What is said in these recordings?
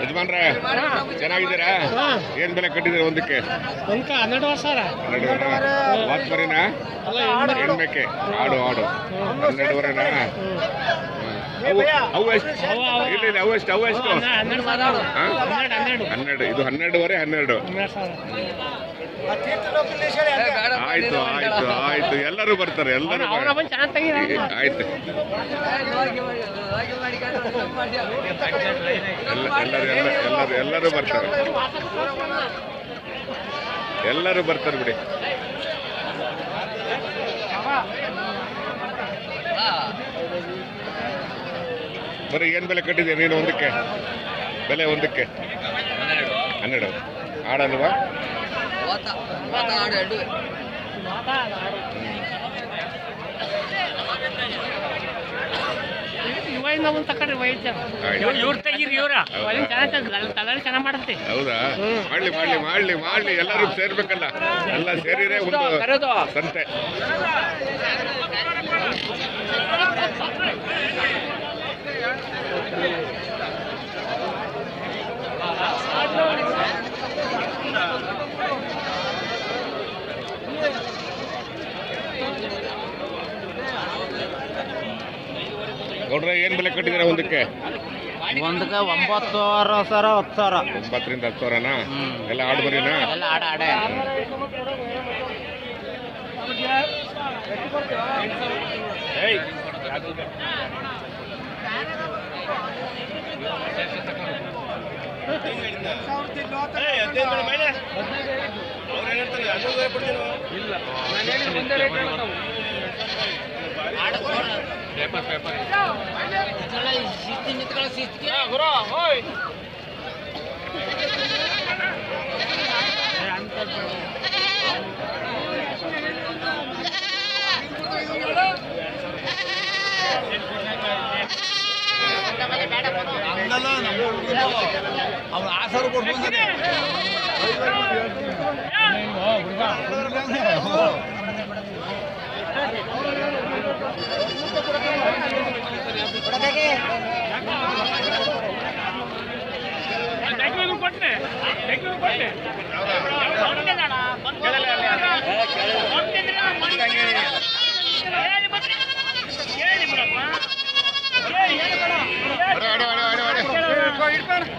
ಯಜಮಾನ್ರೆ ಚೆನ್ನಾಗಿದ್ದೀರಾ? ಏನ್ ಬೆಲೆ ಕಟ್ಟಿದ್ದೀರಾ ಒಂದಕ್ಕೆ? ಒಂದ್ಕ ಹನ್ನೆರಡು ವರ್ಷ ಹನ್ನೆರಡು ವಾತ್ ಮರಿನಾ ಹೆಣ್ಮೆಕ್ಕೆ. ಆಡು ಆಡು. ಹನ್ನೆರಡುವರೆನಾ? ಅವು ಎಷ್ಟು ಅವು ಎಷ್ಟು ಹನ್ನೆರಡು ಇದು ಹನ್ನೆರಡುವರೆ ಹನ್ನೆರಡು. ಆಯ್ತು ಆಯ್ತು ಆಯ್ತು. ಎಲ್ಲರೂ ಬರ್ತಾರೆ ಎಲ್ಲರೂ ಆಯ್ತು. ಎಲ್ಲ ಎಲ್ಲರೂ ಎಲ್ಲ ಎಲ್ಲರೂ ಎಲ್ಲರೂ ಬರ್ತಾರೆ. ಎಲ್ಲರೂ ಬರ್ತಾರೆ ಬಿಡಿ. ಬರೀ ಏನು ಬೆಲೆ ಕಟ್ಟಿದೆ ನೀನು ಒಂದಕ್ಕೆ? ಬೆಲೆ ಒಂದಕ್ಕೆ? ಹನ್ನೆರಡು. ಆಡಲ್ವಾ ಹೌದಾ? ಮಾಡ್ಲಿ ಮಾಡ್ಲಿ ಮಾಡ್ಲಿ ಮಾಡ್ಲಿ. ಎಲ್ಲರೂ ಸೇರ್ಬೇಕಲ್ಲ. ಎಲ್ಲ ಸೇರಿದ್ರೆ ಒಂದು ಸಂತೆ. ನೋಡ್ರೆ ಏನ್ ಬೆಲೆ ಕಟ್ಟಿದ್ದೀರಾ ಒಂದಕ್ಕೆ? ಒಂದಕ್ಕೆ ಒಂಬತ್ತು ಸಾವಿರ ಹತ್ತು ಸಾವಿರ. ಒಂಬತ್ತರಿಂದ ಹತ್ತು ಸಾವಿರನಾ? ಎಲ್ಲ ಆಡು ಬರೀನಾ? ಎಲ್ಲ ಆಡ ಆಡೆ. ಅವ್ನು ಆ ಸಾವಿರ ಕೊಟ್ಟು ಬಂದಿದೆ ಕೊಟ್ಟೆ ಕೊಟ್ಟೆ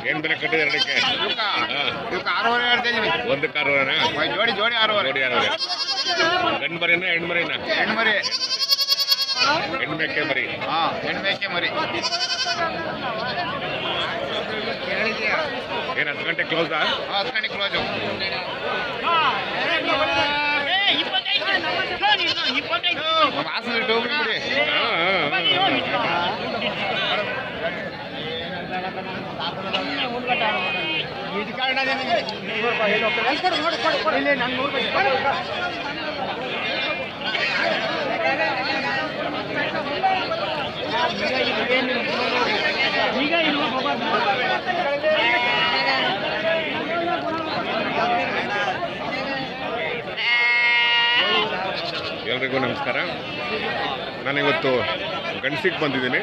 ಏನ್ ಬೆಲೆ. ಇವಕ್ಕೆ ಆರೂವರೆ ಆರೂವರೆನಾ ಜೋಡಿ ಜೋಡಿ ಆರೂವರೆ ಜೋಡಿ ಆರೂವರೆ ಗಂಡು ಮರಿನ ಹೆಣ್ಣು ಮರಿನ ಹೆಣ್ಣು ಮರಿ. ಹೆಣ್ಣು ಮೇಕೆ ಮರಿ ಹಾ ಹೆಣ್ಣು ಮೇಕೆ ಮರಿ. ಏನ್ ಹತ್ತು ಗಂಟೆ ಕ್ಲೋಸಾ ಹಾ, ಹತ್ತು ಗಂಟೆ ಕ್ಲೋಸು ನಮ್ಮ ಹಾಸನ ನೋಡಿ ಹೋಗ್ಬಿಡಿ ಇದು ಕಾರಣ ಎಲ್ರಿಗೂ ನಮಸ್ಕಾರ. ನಾನಿವತ್ತು ಗಣಸಿಗೆ ಬಂದಿದ್ದೀನಿ.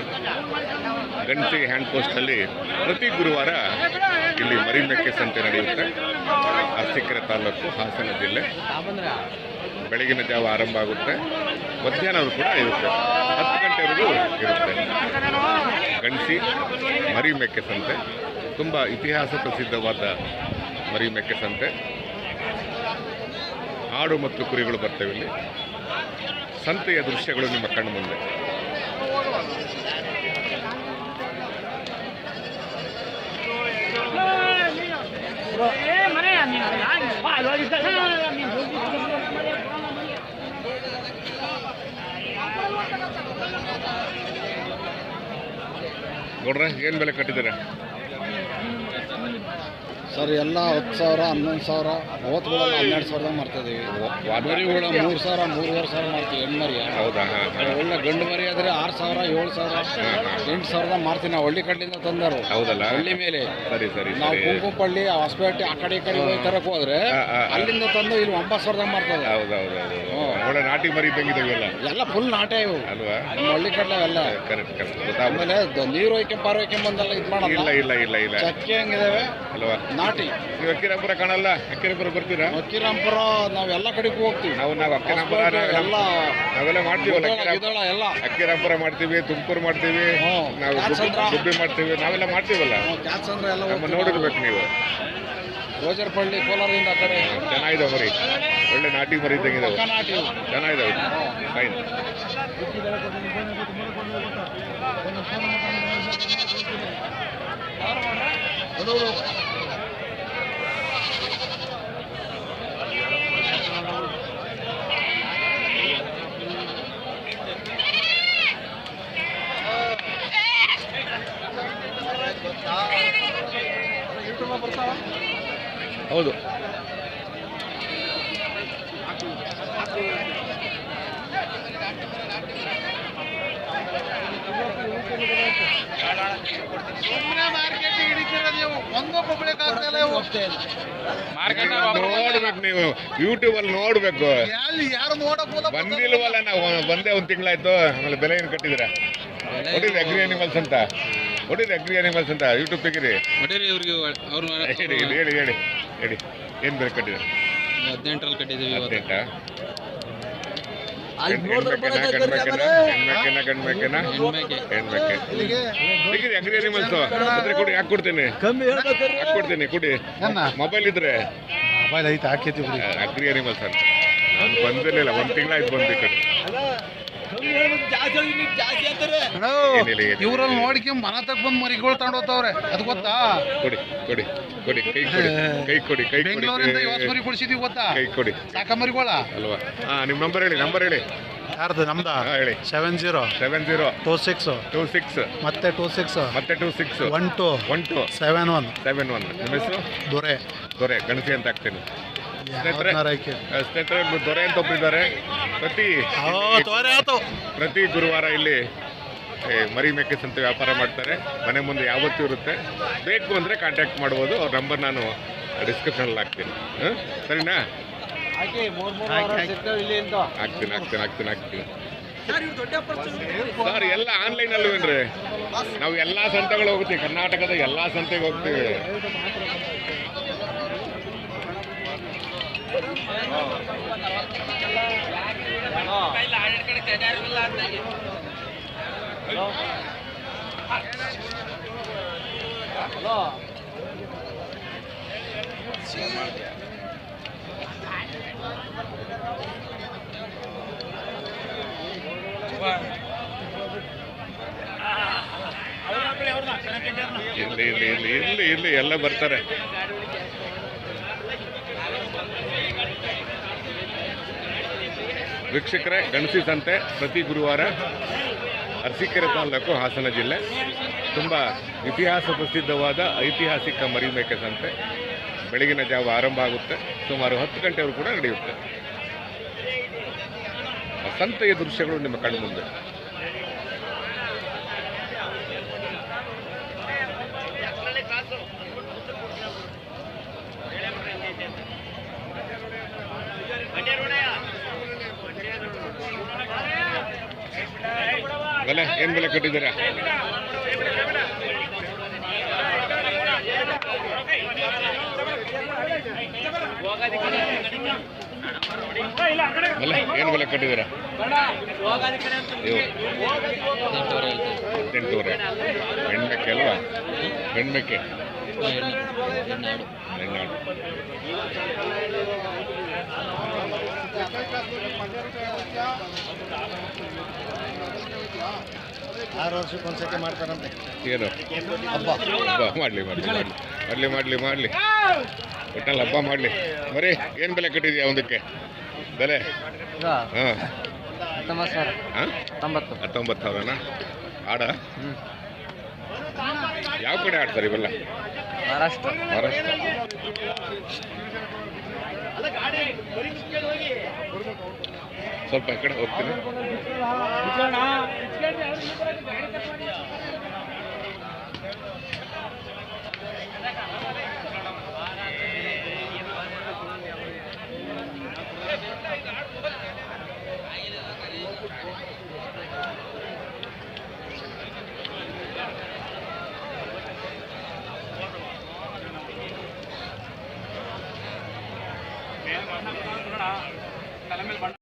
ಗಣಸಿ ಹ್ಯಾಂಡ್ ಪೋಸ್ಟಲ್ಲಿ ಪ್ರತಿ ಗುರುವಾರ ಇಲ್ಲಿ ಮರಿ ಮೆಕ್ಕೆ ಸಂತೆ ನಡೆಯುತ್ತೆ. ಅರಸೀಕೆರೆ ತಾಲೂಕು ಹಾಸನ ಜಿಲ್ಲೆ. ಬೆಳಗಿನ ಜಾವ ಆರಂಭ ಆಗುತ್ತೆ. ಮಧ್ಯಾಹ್ನವೂ ಕೂಡ ಇರುತ್ತೆ. ಹತ್ತು ಗಂಟೆವರೆಗೂ ಇರುತ್ತೆ. ಗಣಸಿ ಮರಿ ಮೆಕ್ಕೆ ಸಂತೆ. ತುಂಬ ಇತಿಹಾಸ ಪ್ರಸಿದ್ಧವಾದ ಮರಿ ಮೆಕ್ಕೆ ಸಂತೆ. ಆಡು ಮತ್ತು ಕುರಿಗಳು ಬರ್ತವೆ ಇಲ್ಲಿ. ಸಂತೆಯ ದೃಶ್ಯಗಳು ನಿಮ್ಮ ಕಣ್ಣು ಮುಂದೆ ಏ ಮರೆ ನೀನು ಯಾಕೆ ಬಾ ಅಲ್ಲಿ ಹೋಗಿ ಇದ್ದ- ನೀನು ಹೋಗಿ ನೋಡ್ರೆ ಏನು ಬೆಲೆ ಕಟ್ಟಿದ್ದಾರೆ? ಸರ್ ಎಲ್ಲ ಹತ್ತು ಸಾವಿರ ಹನ್ನೊಂದು ಸಾವಿರ ಮೂವತ್ತುಗಳೆಲ್ಲ ಹನ್ನೆರಡು ಸಾವಿರದಾಗ ಮಾಡ್ತಾಯಿದ್ದೀವಿ ಮರಿಗಳು ಮೂರು ಸಾವಿರ ಮೂರುವರೆ ಸಾವಿರ ಮಾಡ್ತೀವಿ ಹೆಣ್ಣು ಮರಿ ಹೌದಾ ಒಳ್ಳೆ ಗಂಡು ಮರಿ ಆದರೆ ಆರು ಸಾವಿರ ಏಳು ಸಾವಿರ ಎಂಟು ಸಾವಿರದಾಗ ಮಾಡ್ತೀವಿ ನಾವು ಹಳ್ಳಿ ಕಡೆಯಿಂದ ತಂದರು ಹೌದಲ್ಲ? ಹಳ್ಳಿ ಮೇಲೆ. ಸರಿ ಸರಿ ನಾವು ಕುಂಕುಪಳ್ಳಿ ಹೊಸಪೇಟೆ ಆ ಕಡೆ ಈ ಕಡೆ ಹೋಗಿ ತರಕ್ಕೆ ಹೋದ್ರೆ. ಅಲ್ಲಿಂದ ತಂದು ಇಲ್ಲಿ ಒಂಬತ್ತು ಸಾವಿರದಾಗ ಹೌದು ಹೌದೌದೌದು. ಒಳ್ಳೆ ನಾಟಿ ಮರಿ ಇದ್ದಂಗಿದಾವೆಲ್ಲ ಎಲ್ಲ ಫುಲ್ ನಾಟೆ ಇವು. ಅಲ್ವಾ? ನಮ್ಮ ಹಳ್ಳಿ ಕಡಲೆ ಎಲ್ಲ ಕರೆಕ್ಟ್ ಕರೆಕ್ಟ್ ಆಮೇಲೆ ದ- ನೀರು ಹೋಯ್ಕೆ ಪಾರು ಬಂದೆಲ್ಲ ಇದು ಇಲ್ಲ ಮಾಡಲ್ಲ. ಇಲ್ಲ ಇಲ್ಲ ಇಲ್ಲ ಚಕ್ಕೆ ಹೆಂಗಿದಾವೆ? ಅಲ್ವಾ? ನಾಟಿ. ನೀವು ಅಕ್ಕಿರಾಪುರ ಕಾಣಲ್ಲ? ಅಕ್ಕಿರಾಪುರ ಬರ್ತೀರಾ? ಅಕ್ಕಿರಾಂಪುರ ನಾವು ಎಲ್ಲ ಕಡೆಗೂ ಹೋಗ್ತೀವಿ. ನಾವು ನಾವು ಅಕ್ಕಿರಾಪುರ ಎಲ್ಲ ನಾವೆಲ್ಲ ಮಾಡ್ತೀವಲ್ಲ ಅಕ್ಕಿರಾಪುರ ಎಲ್ಲ. ಅಕ್ಕಿರಾಪುರ ಮಾಡ್ತೀವಿ ತುಮಕೂರು ಮಾಡ್ತೀವಿ. ನಾವು. ಗುಬ್ಬಿ- ಗುಬ್ಬಿ ಮಾಡ್ತೀವಿ ನಾವೆಲ್ಲ ಮಾಡ್ತೀವಲ್ಲ? ಕ್ಯಾಚ್ ಅಂದ್ರೆ ಎಲ್ಲ ನಮ್ಮ ಹೋಗ್ತೀವಿ ನೋಡಿರ್ಬೇಕು ನೀವು. ರೋಜರ್ ರೋಜರ್ಪಳ್ಳಿ ಕೋಲಾರದಿಂದ ಆ ಕಡೆ. ಚೆನ್ನಾಗಿದೆ ಮರಿ. ಒಳ್ಳೆ ನಾಟಿ ಮರಿ ಇದ್ದಂಗಿದಾವೆ ಚೆನ್ನಾಗಿದ್ದಾವೆ ಫೈನ್ ಇವು. ಇಲ್ಲ ನೋಡ್ಬೇಕು ನೀವು ಯೂಟ್ಯೂಬ್ ಅಲ್ಲಿ ನೋಡ್ಬೇಕು. ಬಂದಿಲ್ವಲ್ಲ ನಾವು ಬಂದೇ ಒಂದ್ ತಿಂಗಳಾಯ್ತು ಆಮೇಲೆ ಬೆಲೆ ಏನು ಕಟ್ಟಿದ್ರ ಹೊಡಿರಿ ಅಗ್ರಿ ಅನಿಮಲ್ಸ್ ಅಂತ. ಹೊಡಿರಿ ಅಗ್ರಿ ಅನಿಮಲ್ಸ್ ಅಂತ ಯೂಟ್ಯೂಬ್ ತೆಗಿರಿ. ಹೇಳಿ ಹೇಳಿ ಹೇಳಿ ಹೇಳಿ ಹೇಳಿ. ಏನ್ ಬೆಲೆ ಕಟ್ಟಿದ್ರೆ ಹದಿನೆಂಟರಲ್ಲಿ ಕಟ್ಟಿದ್ದೀವಿ ಹದಿನೆಂಟಾ ಹೆಣ್ಮೆಕೆನ ಗಂಡ್ಮೆಕೆನ ಹೆಣ್ಮೆಕೆನ ಗಂಡ್ಮೆಕೆನ ಹೆಣ್ಮೆಕೆ. ಹೆಣ್ಮೆಕೆ ತೆಗೀರಿ ಅಗ್ರಿ ಅನಿಮಲ್ಸ್ ಅದ್ರೆ ಕೊಡಿ ಹಾಕ್ ಕೊಡ್ತೀನಿ. ಕೊಡಿ. ಮೊಬೈಲ್ ಇದ್ರೆ. ಮೊಬೈಲ್ ಐತೆ ಹಾಕಿದ್ದೀವಿ ಅಗ್ರಿ ಅನಿಮಲ್ಸ್ ಅಂತ. ನಾನು ಬಂದಿರಲಿಲ್ಲ ಒಂದ್ ತಿಂಗಳಾಯ್ತು ಬಂದು ಈ ಕಡೆ. ಇವ್ರಲ್ಲಿ ನೋಡ್ಕೊಂಡ್ ಮನ ತಗ ಬಂದ್ ಮರಿಗಳು ತಗೊಂಡೋಗ್ತಾವ್ರೆ ಅದು ಗೊತ್ತಾ? ಕೊಡಿ ಕೊಡಿ ಕೊಡಿ ಕೈ ಕೊಡಿ ಕೈ ಕೊಡಿ ಕೈ ಕೊಡಿ. ಬೆಂಗಳೂರಿಂದ ಇವತ್ತು ಮರಿ ಕೊಡಿಸಿದೀವಿ ಗೊತ್ತಾ? ಕೈ ಕೊಡಿ. ಸಾಕ ಮರಿಗಳ? ಅಲ್ವಾ? ಹಾ ನಿಮ್ ನಂಬರ್ ಹೇಳಿ ನಂಬರ್ ಹೇಳಿ. ಯಾರ್ದು ನಮ್ದ? ಹೇಳಿ. Seven zero seven zero two six two six ಮತ್ತೆ ಟೂ ಸಿಕ್ಸ್ ಮತ್ತೆ two six one two one two seven one seven one ನಿಮ್ಮ ಹೆಸರು? ದೊರೆ ದೊರೆ ಗಣಸಿ ಅಂತ ಹಾಕ್ತೀನಿ. ಸ್ನೇಹಿತರೆ ದೊರೆ ಅಂತ ಒಬ್ಬಿದ್ದಾರೆ ಪ್ರತಿ ಪ್ರತಿ ಗುರುವಾರ ಇಲ್ಲಿ ಏ, ಮರಿ ಮೇಕೆ ಸಂತೆ ವ್ಯಾಪಾರ ಮಾಡ್ತಾರೆ. ಮನೆ ಮುಂದೆ ಯಾವತ್ತೂ ಇರುತ್ತೆ. ಬೇಕು ಅಂದರೆ ಕಾಂಟ್ಯಾಕ್ಟ್ ಮಾಡ್ಬೋದು. ಅವ್ರ ನಂಬರ್ ನಾನು ಡಿಸ್ಕ್ರಿಪ್ಷನಲ್ಲಿ ಹಾಕ್ತೀನಿ. ಹಾಂ ಸರಿನಾ? ಹಾಕ್ತೀನಿ ಹಾಕ್ತೀನಿ ಹಾಕ್ತೀನಿ ಹಾಕ್ತೀನಿ. ಸರ್ ಎಲ್ಲ ಆನ್ಲೈನ್ ಅಲ್ವೇನ್ರಿ ನಾವು ಎಲ್ಲ ಸಂತೆಗಳು ಹೋಗ್ತೀವಿ. ಕರ್ನಾಟಕದ ಎಲ್ಲ ಸಂತೆಗೆ ಹೋಗ್ತೀವಿ. ಇಲ್ಲಿ ಇಲ್ಲಿ ಇರ್ಲಿ ಇರ್ಲಿ ಎಲ್ಲ ಬರ್ತಾರೆ. ವೀಕ್ಷಕರೇ, ಗಣಸಿ ಸಂತೆ ಪ್ರತಿ ಗುರುವಾರ ಅರಸೀಕೆರೆ ತಾಲೂಕು ಹಾಸನ ಜಿಲ್ಲೆ. ತುಂಬ ಇತಿಹಾಸ ಪ್ರಸಿದ್ಧವಾದ ಐತಿಹಾಸಿಕ ಮರಿಮೇಕೆ ಸಂತೆ ಬೆಳಗಿನ ಜಾವ ಆರಂಭ ಆಗುತ್ತೆ. ಸುಮಾರು ಹತ್ತು ಗಂಟೆವರೆಗೂ ಕೂಡ ನಡೆಯುತ್ತೆ. ಸಂತೆಯ ದೃಶ್ಯಗಳು ನಿಮ್ಮ ಕಣ್ಮುಂದೆ. ಬೆಲೆ ಏನು ಬೆಲೆ ಕಟ್ಟಿದ್ದೀರಾ? ಬೆಲೆ ಏನು ಬೆಲೆ ಕಟ್ಟಿದ್ದೀರಾ? ಎಂಟೂವರೆ. ಹೆಣ್ಮೆಕ್ಕೆ ಅಲ್ವಾ? ಹೆಣ್ಮೆಕ್ಕೆ ಹೆಣ್ಣಾಡು ಆರು ವರ್ಷಕ್ಕೆ ಒಂದ್ಸತಿ ಮಾಡ್ತಾರಂತೆ. ಏನು? ಹಬ್ಬ. ಹಬ್ಬ. ಮಾಡಲಿ ಮಾಡಲಿ ಮಾಡಲಿ. ಮಾಡಲಿ ಮಾಡಲಿ ಮಾಡಲಿ. ಒಟ್ಟಲ್ಲಿ ಹಬ್ಬ ಮಾಡಲಿ. ಬರೀ ಏನು ಬೆಲೆ ಕಟ್ಟಿದ್ಯಾ ಒಂದಕ್ಕೆ? ಬೆಲೆ? ಹಾಂ. ಹತ್ತೊಂಬತ್ತು ಹತ್ತೊಂಬತ್ತು. ಸಾವಿರನಾ? ಆಡ ಯಾವ ಕಡೆ ಆಡ್ತಾರೆ ಇವೆಲ್ಲ? ಮಹಾರಾಷ್ಟ್ರ. ಮಹಾರಾಷ್ಟ್ರ. ಸ್ವಲ್ಪ ಈ ಕಡೆ ಹೋಗ್ತೀನಿ.